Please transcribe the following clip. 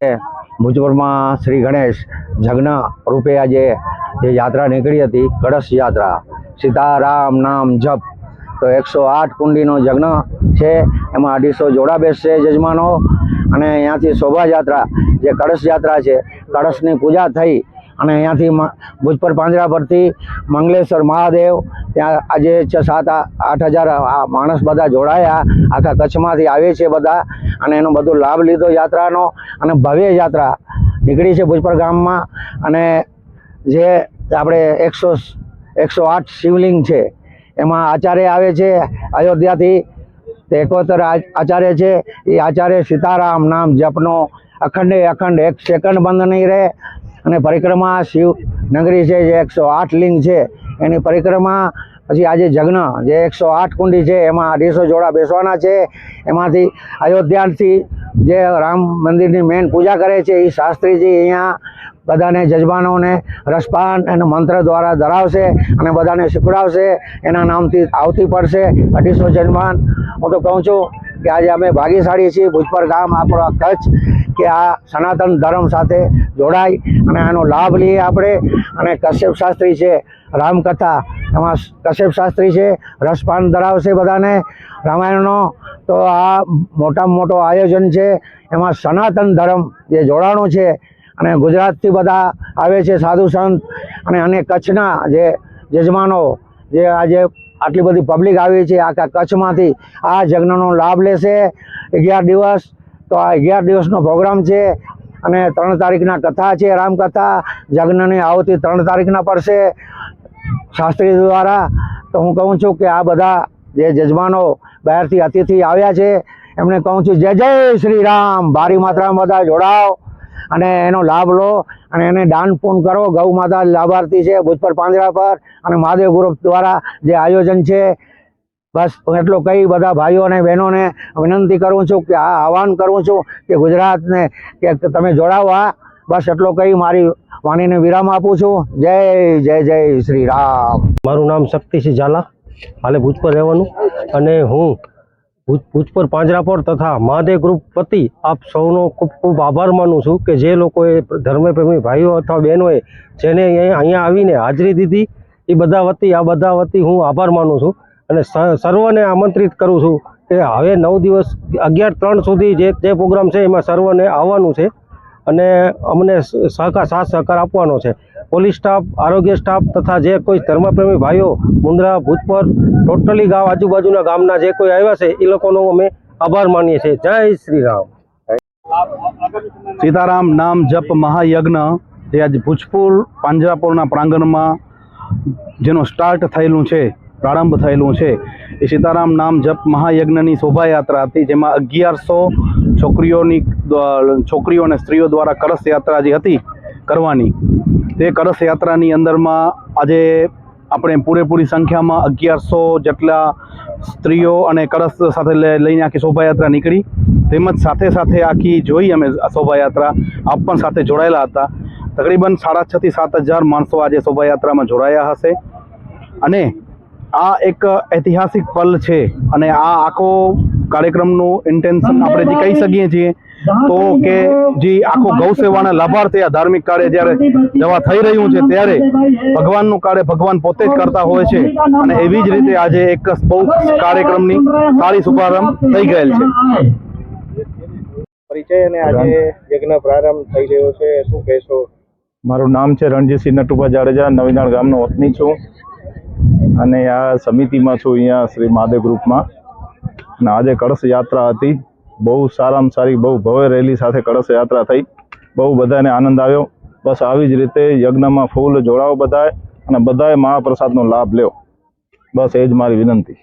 ભૂતપૂર્વમાં શ્રી ગણેશ જગ્ન રૂપે આજે જે યાત્રા નીકળી હતી, કળશ યાત્રા, સીતારામ નામ જપ, તો એકસો આઠ કુંડીનો જગ્ન છે. એમાં અઢીસો જોડા બેસશે જજમાનો અને અહીંયાથી શોભાયાત્રા, જે કળશ યાત્રા છે, કળશની પૂજા થઈ અને અહીંયાથી ભુજપર પાંજરા પરથી મંગલેશ્વર મહાદેવ, ત્યાં આજે છ, સાત, આઠ હજાર માણસ બધા જોડાયા. આખા કચ્છમાંથી આવે છે બધા. અને એનો બધો લાભ લીધો યાત્રાનો. અને ભવ્ય યાત્રા નીકળી છે ભુજપર ગામમાં. અને જે આપણે એકસો એકસો આઠ શિવલિંગ છે, એમાં આચાર્ય આવે છે, અયોધ્યાથી એકોતર આચાર્ય છે. એ આચાર્ય સીતારામ નામ જપનો. અખંડે અખંડ, એક સેકન્ડ બંધ નહીં રહે. અને પરિક્રમા શિવ નગરી છે જે એકસો આઠ લિંગ છે. એની પરિક્રમા પછી આજે જગ્ન, જે એકસો આઠ કુંડી છે, એમાં અઢીસો જોડા બેસવાના છે. એમાંથી અયોધ્યાથી જે રામ મંદિરની મેન પૂજા કરે છે એ શાસ્ત્રીજી અહીંયા બધાને જજમાનોને રસપાન અને મંત્ર દ્વારા ધરાવશે અને બધાને શીખવાડશે. એના નામથી આવતી પડશે અઢીસો જજમાન હું તો કહું છું કે આજે અમે ભાગ્યશાળી છીએ ભુજપર ગામ, આપણો કચ્છ, કે આ સનાતન ધર્મ સાથે જોડાય અને આનો લાભ લઈએ આપણે. અને કશ્યપ શાસ્ત્રી છે, રામકથા એમાં કશ્યપ શાસ્ત્રી છે, રસપાન ધરાવશે બધાને રામાયણનો. તો આ મોટામાં મોટો આયોજન છે, એમાં સનાતન ધર્મ જે જોડાણું છે અને ગુજરાતથી બધા આવે છે સાધુ સંત અને અને કચ્છના જે જજમાનો જે આજે આટલી બધી પબ્લિક આવી છે, આખા કચ્છમાંથી આ જગ્નનો લાભ લેશે. અગિયાર દિવસ, તો આ અગિયાર દિવસનો પ્રોગ્રામ છે અને ત્રણ તારીખના કથા છે, રામકથા. જગ્નની આવતી ત્રણ તારીખના પડશે. શાસ્ત્રી દ્વારા તો હું કહું છું કે આ બધા જે જજમાનો બહારથી અતિથિ આવ્યા છે, એમને કહું છું જય જય શ્રી રામ. ભારી માત્રામાં બધા જોડાઓ અને એનો લાભ લો અને એને દાન પૂન કરો. ગૌ માતા લાભાર્થી છે ભૂજપર પાંજરા પર અને મહાદેવ ગ્રુપ દ્વારા જે આયોજન છે, બસ એટલું કહી બધા ભાઈઓ અને બહેનોને વિનંતી કરું છું કે આ આહવાન કરું છું કે ગુજરાતને કે તમે જોડાવો આ. બસ એટલો કહી મારી વાણીને વિરામ આપું છું. જય જય જય શ્રી રામ. મારું નામ શક્તિસિંહ ઝાલા, હાલે ભુજપર રહેવાનું. અને હું ભૂજપુર પાંજરાપોળ તથા મહાદેવ ગ્રુપ વતી આપ સૌનો ખૂબ ખૂબ આભાર માનું છું કે જે લોકોએ ધર્મપ્રેમી ભાઈઓ અથવા બહેનોએ જેને અહીંયા આવીને હાજરી દીધી, એ બધા વતી, આ બધા વતી હું આભાર માનું છું. અને સર્વને આમંત્રિત કરું છું કે હવે નવ દિવસ, અગિયાર ત્રણ સુધી જે જે પ્રોગ્રામ છે એમાં સર્વને આવવાનું છે. અને અમને સહકાર, સાથ સહકાર આપવાનો છે. પોલીસ સ્ટાફ, આરોગ્ય સ્ટાફ તથા જે કોઈ ધર્મપ્રેમી ભાઈઓ મુંદ્રા ભૂજપર, ટોટલી ગામ આજુબાજુના ગામના જે કોઈ આવ્યા છે, એ લોકોનો અમે આભાર માનીએ છીએ. જય શ્રી રામ. સીતારામ નામ જપ મહાયજ્ઞ. જે આજ ભૂજપુર પાંજરાપોરના પ્રાંગણમાં જેનો સ્ટાર્ટ થયેલું છે, પ્રારંભ થયેલું છે. એ સીતારામ નામ જપ મહાયજ્ઞની શોભાયાત્રા હતી, જેમાં અગિયારસો છોકરીઓની છોકરીઓ અને સ્ત્રીઓ દ્વારા કળશ યાત્રા જે હતી કરવાની, તે કળશ યાત્રાની અંદરમાં આજે આપણે પૂરેપૂરી સંખ્યામાં અગિયારસો જેટલા સ્ત્રીઓ અને કળશ સાથે લઈ- લઈને આખી શોભાયાત્રા નીકળી. તેમજ સાથે સાથે આખી જોઈ અમે શોભાયાત્રા, આપ પણ સાથે જોડાયેલા હતા. તકરીબન સાડા છથી સાત હજાર માણસો આજે શોભાયાત્રામાં જોડાયા હશે. અને આ એક ઐતિહાસિક પલ છે અને આ આખો કાર્યક્રમનું ઇન્ટેન્શન આપણે જે કહી શકીએ છીએ તો કે જે આખો ગૌ સેવાના લાભાર્થી આ ધાર્મિક કાર્ય જ્યારે જવા થઈ રહ્યું છે ત્યારે ભગવાનનું કાર્ય ભગવાન પોતે જ કરતા હોય છે અને એવી જ રીતે આજે એક બહુ કાર્યક્રમની સારી શુભારંભ થઈ ગયેલ છે. પરિચય અને આજે યજ્ઞ પ્રારંભ થઈ રહ્યો છે શું કહેશો? મારું નામ છે રણજીતસિંહ નટુભા જાડેજા નવીનાળ ગામનો વતની છું. અને આ સમિતિમાં છું અહીંયા શ્રી મહાદેવ ગ્રુપમાં. અને આજે કળશ યાત્રા હતી. બહુ સારામાં સારી, બહુ ભવ્ય રેલી સાથે કળશ યાત્રા થઈ. બહુ બધાને આનંદ આવ્યો. બસ આવી જ રીતે યજ્ઞમાં ફૂલ જોડાવો બધાએ અને બધાએ મહાપ્રસાદનો લાભ લ્યો. બસ એ જ મારી વિનંતી.